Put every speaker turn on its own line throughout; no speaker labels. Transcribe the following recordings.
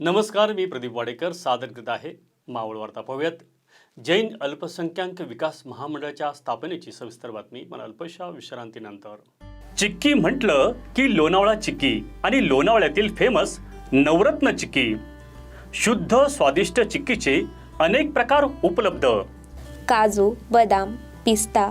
नमस्कार मी प्रदीप वाडेकर सादर करीत आहे मावळ वार्ता पाहूयात जैन अल्पसंख्याक विकास महामंडळाच्या स्थापनेची सविस्तर बातमी मला अल्पशा विश्रांतीनंतर. चिक्की म्हटलं की लोणावळा चिक्की आणि लोणावळ्यातील फेमस नवरत्न चिक्की. शुद्ध स्वादिष्ट चिक्कीचे अनेक प्रकार उपलब्ध.
काजू बदाम पिस्ता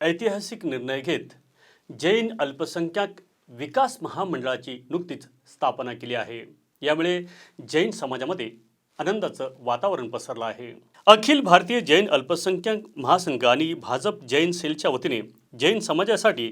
ऐतिहासिक निर्णय घेत जैन अल्पसंख्याक विकास महामंडळाची नुकतीच स्थापना केली आहे. यामुळे जैन समाजामध्ये आनंदाचं वातावरण पसरलं आहे. अखिल भारतीय जैन अल्पसंख्याक महासंघ आणि भाजप जैन सेलच्या वतीने जैन समाजासाठी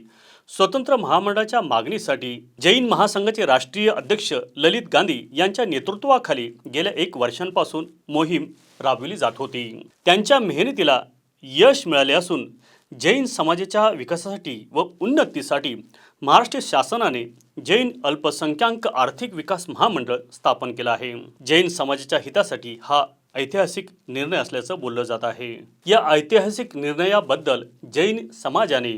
स्वतंत्र महामंडळाच्या मागणीसाठी जैन महासंघाचे राष्ट्रीय अध्यक्ष ललित गांधी यांच्या नेतृत्वाखाली गेल्या एक वर्षांपासून मोहीम राबविली जात होती. त्यांच्या मेहनतीला यश मिळाले असून जैन समाजाच्या विकासासाठी व उन्नतीसाठी महाराष्ट्र शासनाने जैन अल्पसंख्याक आर्थिक विकास महामंडळ स्थापन केलं आहे. जैन समाजाच्या हितासाठी हा ऐतिहासिक निर्णय असल्याचं बोललं जात आहे. या ऐतिहासिक निर्णयाबद्दल जैन समाजाने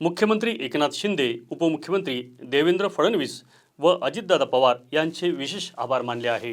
मुख्यमंत्री एकनाथ शिंदे उपमुख्यमंत्री देवेंद्र फडणवीस व अजितदादा पवार यांचे विशेष आभार मानले आहे.